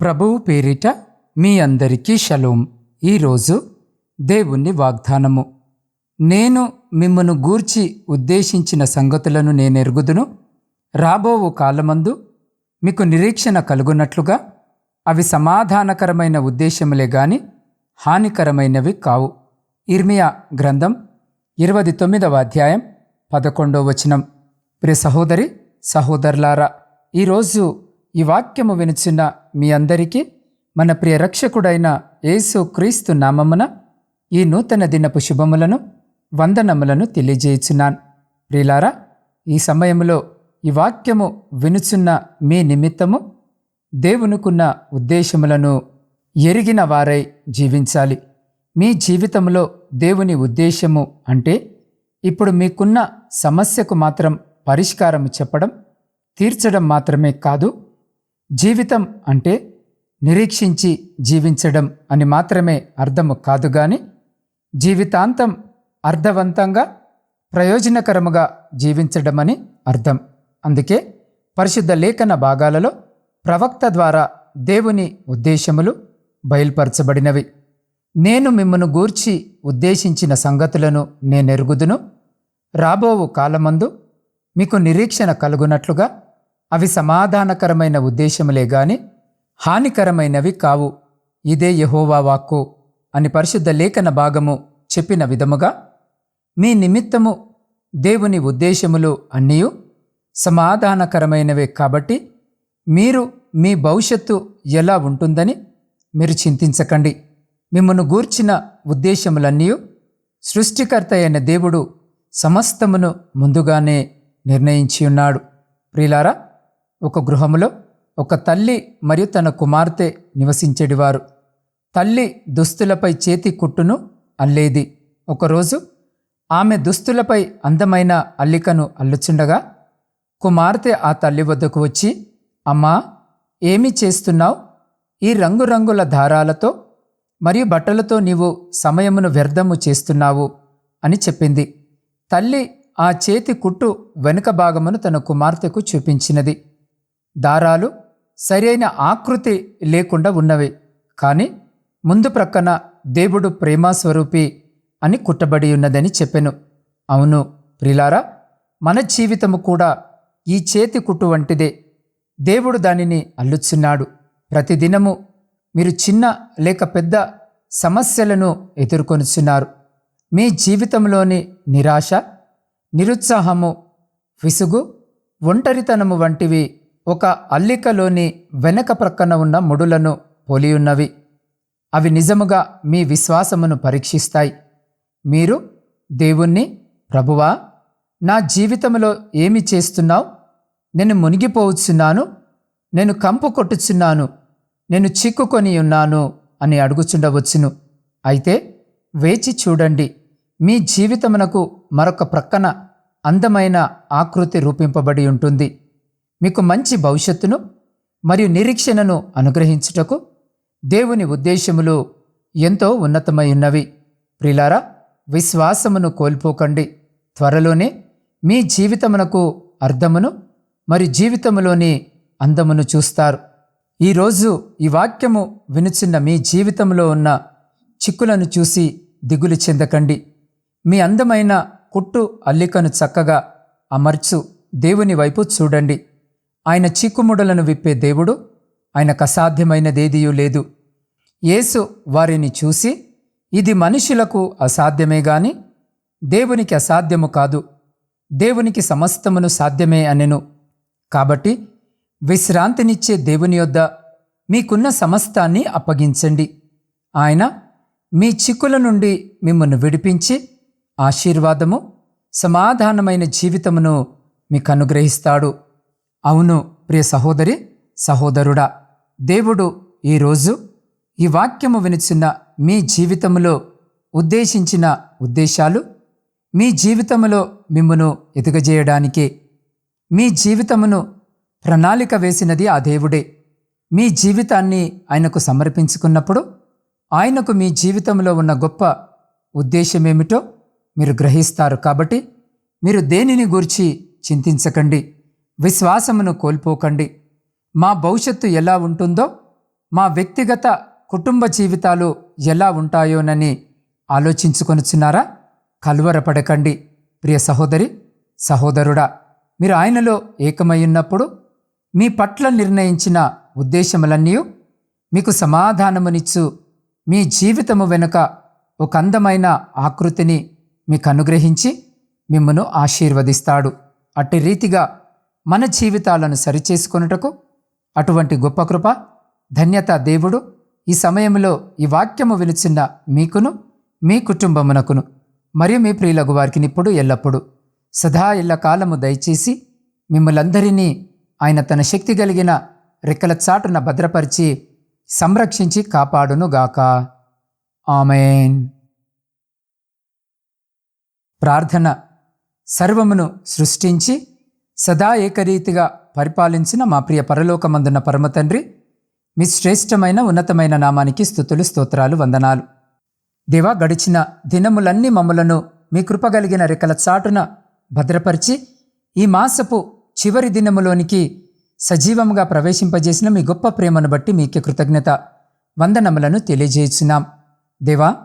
ప్రభువు పేరిట మీ అందరికీ షలోం. ఈరోజు దేవుని వాగ్దానము. నేను మిమ్మను గూర్చి ఉద్దేశించిన సంగతులను నేనెరుగుదును. రాబోవు కాలమందు మీకు నిరీక్షణ కలుగునట్లుగా అవి సమాధానకరమైన ఉద్దేశములే గాని హానికరమైనవి కావు. ఇర్మియా గ్రంథం ఇరవై తొమ్మిదవ అధ్యాయం పదకొండవ వచనం. ప్రియ సహోదరి సహోదరులారా ఈరోజు ఈ వాక్యము వినుచున్న మీ అందరికీ మన ప్రియ రక్షకుడైన యేసు క్రీస్తు నామమున ఈ నూతన దినపు శుభములను వందనములను తెలియజేయుచున్నాను. ప్రియులారా ఈ సమయంలో ఈ వాక్యము వినుచున్న మీ నిమిత్తము దేవునికున్న ఉద్దేశములను ఎరిగిన వారై జీవించాలి. మీ జీవితంలో దేవుని ఉద్దేశము అంటే ఇప్పుడు మీకున్న సమస్యకు మాత్రం పరిష్కారం చెప్పడం తీర్చడం మాత్రమే కాదు జీవితం అంటే నిరీక్షించి జీవించడం అని మాత్రమే అర్థము కాదు గాని జీవితాంతం అర్థవంతంగా ప్రయోజనకరముగా జీవించడమని అర్థం. అందుకే పరిశుద్ధ లేఖన భాగాలలో ప్రవక్త ద్వారా దేవుని ఉద్దేశములు బయలుపరచబడినవి. నేను మిమ్మను గూర్చి ఉద్దేశించిన సంగతులను నేనెరుగుదును. రాబోవు కాలమందు మీకు నిరీక్షణ కలుగునట్లుగా అవి సమాధానకరమైన ఉద్దేశములే గాని హానికరమైనవి కావు. ఇదే యహోవా వాక్కు. అని పరిశుద్ధ లేఖన భాగము చెప్పిన విధముగా మీ నిమిత్తము దేవుని ఉద్దేశములు అన్నీ సమాధానకరమైనవే కాబట్టి మీరు మీ భవిష్యత్తు ఎలా ఉంటుందని మీరు చింతించకండి. మిమ్మను గూర్చిన ఉద్దేశములన్నీ సృష్టికర్త అయిన దేవుడు సమస్తమును ముందుగానే నిర్ణయించి ఉన్నాడు ప్రిలారా ఒక గృహములో ఒక తల్లి మరియు తన కుమార్తె నివసించేటివారు తల్లి దుస్తులపై చేతి కుట్టును అల్లేది. ఒకరోజు ఆమె దుస్తులపై అందమైన అల్లికను అల్లుచుండగా కుమార్తె ఆ తల్లి వద్దకు వచ్చి అమ్మా ఏమి చేస్తున్నావు? ఈ రంగురంగుల దారాలతో మరియు బట్టలతో నీవు సమయమును వ్యర్థము చేస్తున్నావు అని చెప్పింది. తల్లి ఆ చేతి కుట్టు వెనుక భాగమును తన కుమార్తెకు చూపించినది. దారాలు సరైన ఆకృతి లేకుండా ఉన్నవి. కానీ ముందు ప్రక్కన దేవుడు ప్రేమాస్వరూపి అని కుట్టబడి ఉన్నదని చెప్పెను. అవును ప్రిలారా మన జీవితము కూడా ఈ చేతి కుట్టు వంటిదే. దేవుడు దానిని అల్లుచున్నాడు. ప్రతిదినము మీరు చిన్న లేక పెద్ద సమస్యలను ఎదుర్కొనుచున్నారు. మీ జీవితంలోని నిరాశ నిరుత్సాహము విసుగు ఒంటరితనము వంటివి ఒక అల్లికలోని వెనక ప్రక్కన ఉన్న ముడులను పోలియున్నవి అవి నిజముగా మీ విశ్వాసమును పరీక్షిస్తాయి. మీరు దేవుణ్ణి ప్రభువా నా జీవితంలో ఏమి చేస్తున్నావు? నేను మునిగిపోవచ్చున్నాను నేను కంపు కొట్టుచున్నాను. నేను చిక్కుకొని ఉన్నాను అని అడుగుచుండవచ్చును. అయితే వేచి చూడండి. మీ జీవితమునకు మరొక ప్రక్కన అందమైన ఆకృతి రూపింపబడి ఉంటుంది. మీకు మంచి భవిష్యత్తును మరియు నిరీక్షణను అనుగ్రహించుటకు దేవుని ఉద్దేశములు ఎంతో ఉన్నతమై ఉన్నవి. ప్రిలారా విశ్వాసమును కోల్పోకండి. త్వరలోనే మీ జీవితమునకు అర్థమును మరి జీవితములోని అందమును చూస్తారు. ఈరోజు ఈ వాక్యము వినుచున్న మీ జీవితంలో ఉన్న చిక్కులను చూసి దిగులు చెందకండి. మీ అందమైన కుట్టు అల్లికను చక్కగా అమర్చు. దేవుని వైపు చూడండి. ఆయన చిక్కుముడలను విప్పే దేవుడు ఆయనకు అసాధ్యమైనదేదియూ లేదు. యేసు వారిని చూసి ఇది మనుషులకు అసాధ్యమే గాని దేవునికి అసాధ్యము కాదు. దేవునికి సమస్తమును సాధ్యమే అనెను. కాబట్టి విశ్రాంతినిచ్చే దేవుని యొద్ద మీకున్న సమస్తాన్ని అప్పగించండి. ఆయన మీ చిక్కుల నుండి మిమ్మల్ని విడిపించి ఆశీర్వాదము సమాధానమైన జీవితమును మీకు అనుగ్రహిస్తాడు. అవును ప్రియ సహోదరి సహోదరుడా దేవుడు ఈరోజు ఈ వాక్యము వినిచిన మీ జీవితములో ఉద్దేశించిన ఉద్దేశాలు మీ జీవితములో మిమ్మను ఎదుగజేయడానికే మీ జీవితమును ప్రణాళిక వేసినది ఆ దేవుడే. మీ జీవితాన్ని ఆయనకు సమర్పించుకున్నప్పుడు ఆయనకు మీ జీవితంలో ఉన్న గొప్ప ఉద్దేశమేమిటో మీరు గ్రహిస్తారు కాబట్టి మీరు దేనిని గూర్చి చింతించకండి. విశ్వాసమును కోల్పోకండి. మా భవిష్యత్తు ఎలా ఉంటుందో మా వ్యక్తిగత కుటుంబ జీవితాలు ఎలా ఉంటాయోనని ఆలోచించుకొనుచున్నారా? కలువరపడకండి. ప్రియ సహోదరి సహోదరుడా మీరు ఆయనలో ఏకమయ్యున్నప్పుడు మీ పట్ల నిర్ణయించిన ఉద్దేశములన్నీ మీకు సమాధానమునిచ్చు. మీ జీవితము వెనుక ఒక అందమైన ఆకృతిని మీకు అనుగ్రహించి మిమ్మను ఆశీర్వదిస్తాడు. అట్టి రీతిగా మన జీవితాలను సరిచేసుకొనుటకు అటువంటి గొప్ప కృప ధన్యత దేవుడు ఈ సమయంలో ఈ వాక్యము వినుచున్న మీకును మీ కుటుంబమునకును మరియు మీ ప్రియులకు వారికి ఇప్పుడు ఎల్లప్పుడూ సదా ఇళ్ళ కాలము దయచేసి మిమ్మలందరినీ ఆయన తన శక్తి కలిగిన రెక్కల చాటున భద్రపరిచి సంరక్షించి కాపాడునుగాక. ఆమెన్. ప్రార్థన సర్వమును సృష్టించి సదా ఏకరీతిగా పరిపాలించిన మా ప్రియ పరలోకమందున్న పరమతండ్రి మీ శ్రేష్టమైన ఉన్నతమైన నామానికి స్థుతులు స్తోత్రాలు వందనాలు. దేవా గడిచిన దినములన్నీ మమ్మలను మీ కృపగలిగిన రెక్కల చాటున భద్రపరిచి ఈ మాసపు చివరి దినములోనికి సజీవంగా ప్రవేశింపజేసిన మీ గొప్ప ప్రేమను బట్టి మీకే కృతజ్ఞత వందనములను తెలియజేస్తున్నాం. దేవా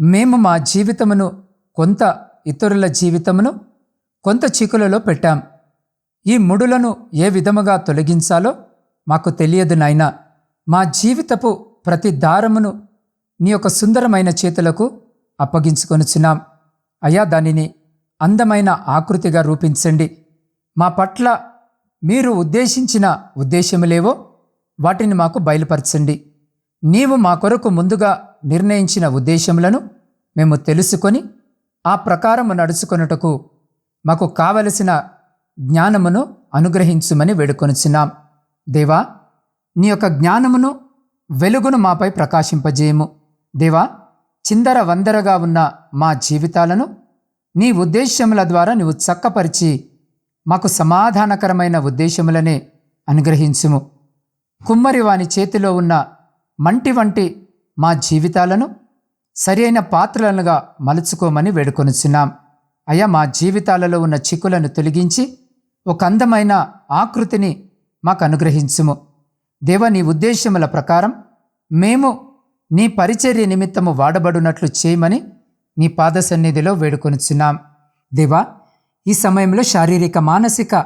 మేము మా జీవితమును కొంత ఇతరుల జీవితమును కొంత చిక్కులలో పెట్టాం. ఈ ముడులను ఏ విధముగా తొలగించాలో మాకు తెలియదు నాయన. మా జీవితపు ప్రతి దారమును నీ యొక్క సుందరమైన చేతులకు అప్పగించుకొనుచున్నాం. అయ్యా దానిని అందమైన ఆకృతిగా రూపించండి. మా పట్ల మీరు ఉద్దేశించిన ఉద్దేశములేవో వాటిని మాకు బయలుపరచండి. నీవు మా కొరకు ముందుగా నిర్ణయించిన ఉద్దేశములను మేము తెలుసుకొని ఆ ప్రకారము నడుచుకొనుటకు మాకు కావలసిన జ్ఞానమును అనుగ్రహించుమని వేడుకొనుచున్నాం. దేవా నీ యొక్క జ్ఞానమును వెలుగును మాపై ప్రకాశింపజేయము. దేవా చిందర వందరగా ఉన్న మా జీవితాలను నీ ఉద్దేశ్యముల ద్వారా నీవు చక్కపరిచి మాకు సమాధానకరమైన ఉద్దేశములనే అనుగ్రహించుము. కుమ్మరి వాని చేతిలో ఉన్న మంటి వంటి మా జీవితాలను సరైన పాత్రలుగా మలుచుకోమని వేడుకొనుచున్నాం. అయ్యా మా జీవితాలలో ఉన్న చిక్కులను తొలగించి ఒక అందమైన ఆకృతిని మాకు అనుగ్రహించుము దేవ నీ ఉద్దేశముల ప్రకారం మేము నీ పరిచర్య నిమిత్తము వాడబడినట్లు చేయమని నీ పాద సన్నిధిలో వేడుకొనిచున్నాం. దేవా ఈ సమయంలో శారీరక మానసిక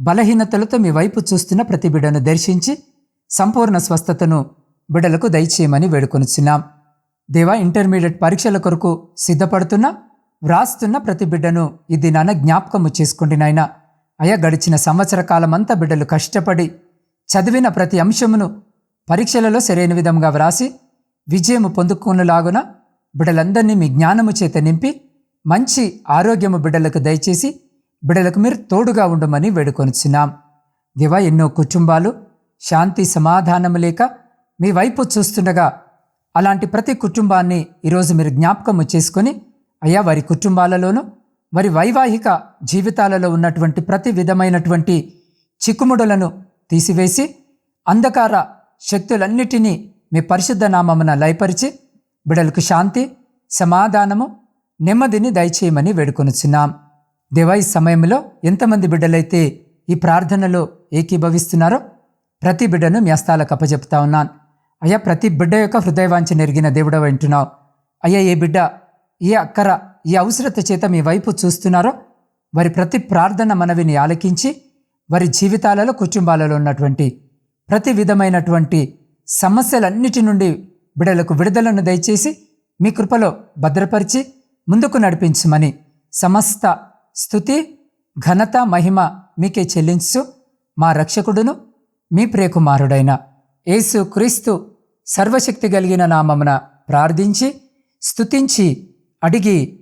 బలహీనతలతో మీ వైపు చూస్తున్న ప్రతిబిడ్ను దర్శించి సంపూర్ణ స్వస్థతను బిడ్డలకు దయచేయమని వేడుకొనిచున్నాం. దేవా ఇంటర్మీడియట్ పరీక్షల కొరకు సిద్ధపడుతున్న వ్రాస్తున్న ప్రతి బిడ్డను ఈ దినాన జ్ఞాపకము చేసుకోండి నాయన. అయా గడిచిన సంవత్సర కాలమంతా బిడ్డలు కష్టపడి చదివిన ప్రతి అంశమును పరీక్షలలో సరైన విధంగా వ్రాసి విజయము పొందుకునేలాగున బిడ్డలందరినీ మీ జ్ఞానము చేత నింపి మంచి ఆరోగ్యము బిడ్డలకు దయచేసి బిడ్డలకు మీరు తోడుగా ఉండమని వేడుకొనిచున్నాం. దివా ఎన్నో కుటుంబాలు శాంతి సమాధానము లేక మీ వైపు చూస్తుండగా అలాంటి ప్రతి కుటుంబాన్ని ఈరోజు మీరు జ్ఞాపకము చేసుకొని అయ్యా వారి కుటుంబాలలోనూ వారి వైవాహిక జీవితాలలో ఉన్నటువంటి ప్రతి విధమైనటువంటి చిక్కుముడులను తీసివేసి అంధకార శక్తులన్నిటినీ మీ పరిశుద్ధ నామమున లయపరిచి బిడలకు శాంతి సమాధానము నెమ్మదిని దయచేయమని వేడుకొనుచున్నాం. దేవా ఈ సమయంలో ఎంతమంది బిడ్డలైతే ఈ ప్రార్థనలో ఏకీభవిస్తున్నారో ప్రతి బిడ్డను మీ హస్తాలకు అప్పచెప్తా ఉన్నాను అయ్యా ప్రతి బిడ్డ యొక్క హృదయవాంఛ నెరిగిన దేవుడ వింటున్నావు అయ్యా ఏ బిడ్డ ఏ అక్కర ఈ అవసరత చేత మీ వైపు చూస్తున్నారో వారి ప్రతి ప్రార్థన మనవిని ఆలకించి వారి జీవితాలలో కుటుంబాలలో ఉన్నటువంటి ప్రతి విధమైనటువంటి సమస్యలన్నిటి నుండి బిడలకు విడుదలను దయచేసి మీ కృపలో భద్రపరిచి ముందుకు నడిపించమని సమస్త స్థుతి ఘనత మహిమ మీకే చెల్లించు. మా రక్షకుడును మీ ప్రియకుమారుడైన యేసు క్రీస్తు సర్వశక్తి కలిగిన నామమున ప్రార్థించి స్తుతించి అడిగి